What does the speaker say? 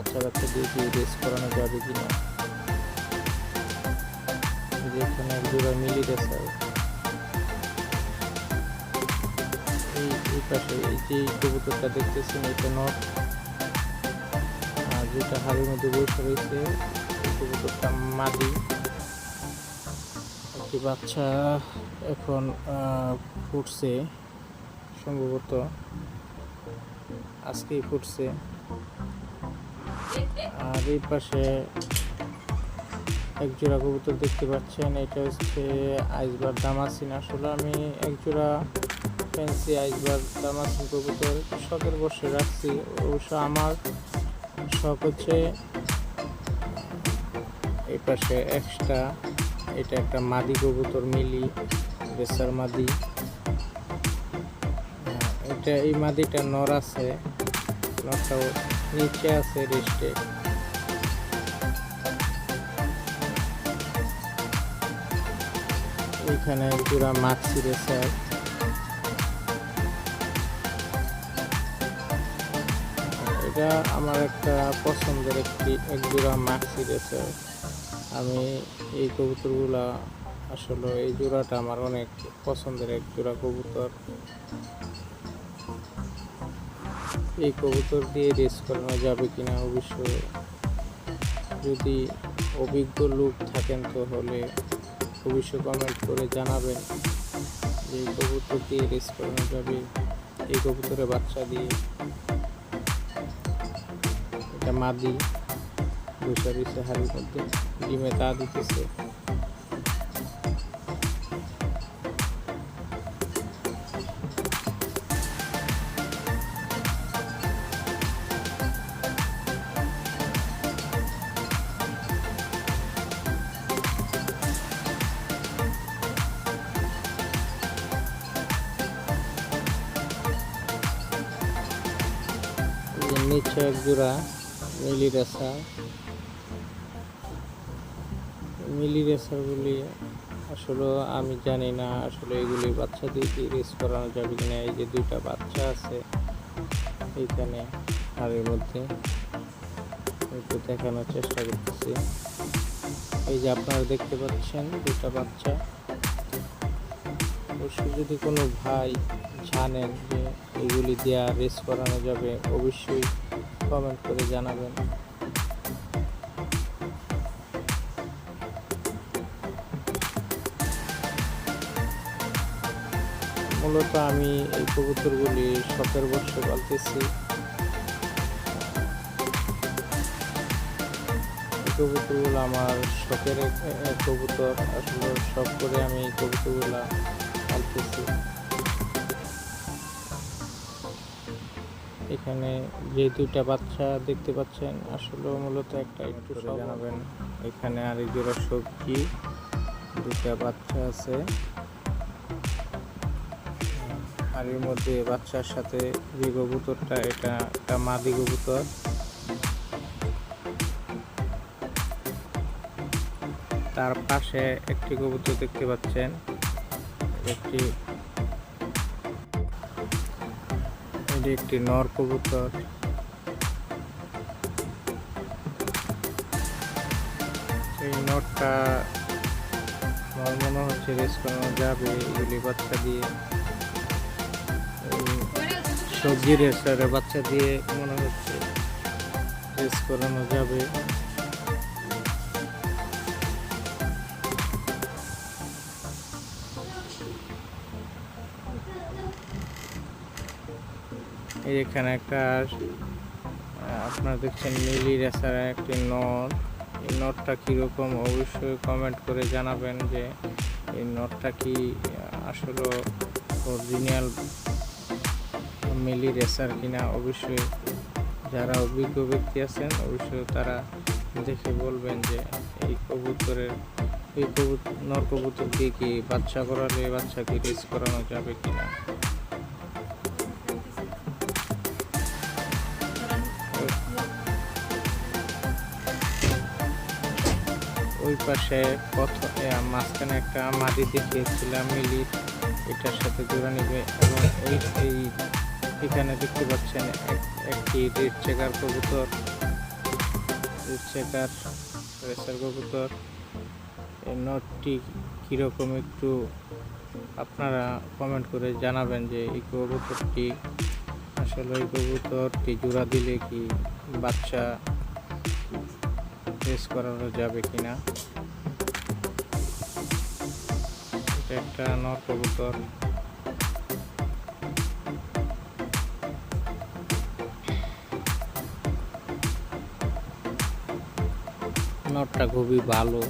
কাচ্চা দিয়ে কি রেস করানো যাবে কি না? এখানে এক জোড়া মিলি রেসার এই আর যেটা মধ্যে বসে রয়েছে একটি বাচ্চা এখন ফুটছে, সম্ভবত আজকেই ফুটছে। আর এই পাশে এক জোড়া কবুতর দেখতে পাচ্ছেন এটা হচ্ছে আইসবার দামাসিন। আসলে আমি এক জোড়া ফ্যান্সি আইসবার দামাসিন কবুতর শখের বসে রাখছি। অবশ্য আমার শখ হচ্ছে এই পাশে এক্সট্রা এটা একটা মাদি কবুতর মিলি বেসার মাদি। হ্যাঁ, এটা এই মাদিটা নর আছে নরটাও নিচে আছে রেস্টে। এখানে পুরা মাছি রেসার এটা আমার একটা পছন্দের একটি এক জোড়া মাক্সি রেসার আমি এই কবুতরগুলা আসলে এই জোড়াটা আমার অনেক পছন্দের এক জোড়া কবুতর। এই কবুতর দিয়ে রেস করানো যাবে কিনা অবশ্য যদি অভিজ্ঞ লোক থাকেন তো হলে অবশ্যই কমেন্ট করে জানাবেন যে এই কবুতর দিয়ে রেস করানো যাবে, এই কবুতরের বাচ্চা দিয়ে। এটা মাদি রয়েছে হাড়ির মধ্যে ডিমে তা দিতেছে। নিচে এক জোড়া মিলি রেসা মিলি রেসারগুলি আসলে আমি জানি না আসলে এগুলি বাচ্চা দিয়ে কি রেস করানো যাবে কিনা, এই যে দুইটা বাচ্চা আছে এইখানে আর এর মধ্যে একটু দেখানোর চেষ্টা করতেছি। এই যে আপনারা দেখতে পাচ্ছেন দুটা বাচ্চা। অবশ্যই যদি কোনো ভাই জানেন যে এগুলি দেওয়া রেস করানো যাবে, অবশ্যই কমেন্ট করে জানাবেন। মূলত আমি এই কবুতরগুলি শখের বর্ষে পালতেছি। কবুতরগুলো আমার শখের কবুতর। আসলে শখ করে আমি এই কবুতরগুলো পালতেছি। এখানে যে দুইটা বাচ্চা দেখতে পাচ্ছেন আসলে মূলত একটা একটু জানাবেন এখানে আর জোড়া সবজি দুইটা বাচ্চা আছে। আর এর মধ্যে বাচ্চার সাথে যে কবুতরটা এটা একটা মাদি কবুতর। তার পাশে একটি কবুতর দেখতে পাচ্ছেন একটি এটি একটি নর কবুতর। এই নটটা আমার মনে হচ্ছে রেস করানো যাবে এগুলি বাচ্চা দিয়ে। সবজি রেসারে বাচ্চা দিয়ে মনে হচ্ছে রেস করানো যাবে। এই এখানে একটা আপনারা দেখছেন মিলি রেসার একটি নট। এই নটটা কীরকম? অবশ্যই কমেন্ট করে জানাবেন যে এই নটটা কি, আসলে অরিজিনাল মিলি রেসার কিনা। অবশ্যই যারা অভিজ্ঞ ব্যক্তি আছেন, অবশ্যই তারা দেখে বলবেন যে এই কবুতরের, এই কবুতর নর কবুতর দিয়ে কি বাচ্চা করালে বাচ্চাকে রেস করানো যাবে কিনা। ওই পাশে মাঝখানে একটা মাদি দেখিয়েছিলাম মিলি। এটার সাথে জোড়া নিবে এবং ওই এই এখানে দেখতে পাচ্ছেন একটি রেড চেকার কবুতর, রেড চেকার রেসার কবুতর। এই নটটি কীরকম একটু আপনারা কমেন্ট করে জানাবেন যে এই কবুতরটি আসলে এই কবুতরটি জোড়া দিলে কি বাচ্চা রেস করানো যাবে কিনা? এটা একটা নর কবুতর। নটটা খুবই ভালো।